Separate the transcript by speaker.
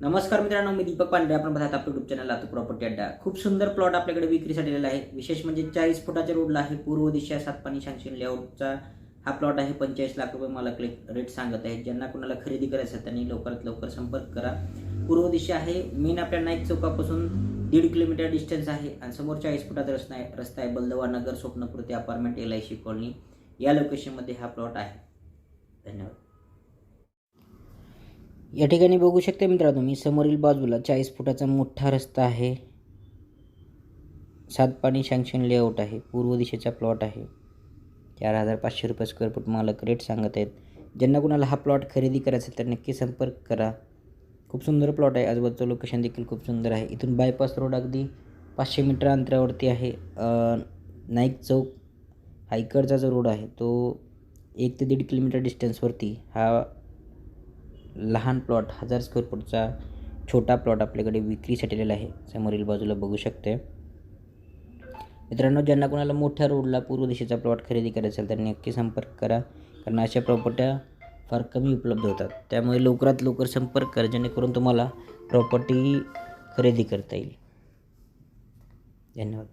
Speaker 1: नमस्कार मित्रांनो मी दीपक पांडे. आपण पाहत आपल्या युट्यूब चॅनल लातूर प्रॉपर्टी अड्डा. खूप सुंदर प्लॉट आपल्याकडे विक्रीसाठी आलेला आहे. विशेष म्हणजे चाळीस फुटाच्या रोडला आहे. पूर्व दिशा सातपाणी शांशन लेआउटचा हा प्लॉट आहे. पंचेचाळीस लाख रुपये मला रेट सांगत आहे ज्यांना कोणाला खरेदी करायचं आहे त्यांनी लवकरात लवकर संपर्क करा. पूर्व दिशा आहे. मेन आपल्या नाईक चौकापासून दीड किलोमीटर डिस्टन्स आहे. आणि समोर चाळीस फुटाचा रस्ता आहे. रस्ता आहे Baldwa Nagar Swapnapurti apartment L I C colony या लोकेशनमध्ये हा प्लॉट आहे. धन्यवाद. या ठिकाणी बघू शकता मित्रा तुम्ही समोरील बाजूला चाळीस फुटाचा मोठा रस्ता आहे. सातपाणी सँक्शन लेआउट आहे. पूर्व दिशेचा प्लॉट आहे. चार हजार पाचशे रुपये स्क्वेअर फूट मालक रेट सांगत आहेत. ज्यांना कुणाला हा प्लॉट खरेदी करायचा आहे तर नक्की संपर्क करा. खूप सुंदर प्लॉट आहे. आजूबाजूचं लोकेशन देखील खूप सुंदर आहे. इथून बायपास रोड अगदी पाचशे मीटर अंतरावरती आहे. नाईक चौक हा इकडचा जो रोड आहे तो एक ते दीड किलोमीटर डिस्टन्सवरती हा लहान प्लॉट हजार स्क्वेअर फूटचा छोटा प्लॉट आपल्याकडे विक्रीसाठी आलेला आहे. समोरील बाजूला बघू शकते. मित्रांनो ज्यांना कोणाला मोठ्या रोडला पूर्व दिशेचा प्लॉट खरेदी करायचा असेल त्यांनी नक्की संपर्क करा कारण अशा प्रॉपर्ट्या फार कमी उपलब्ध होतात. त्यामुळे लवकरात लवकर संपर्क करा जेणेकरून तुम्हाला प्रॉपर्टी खरेदी करता येईल. धन्यवाद.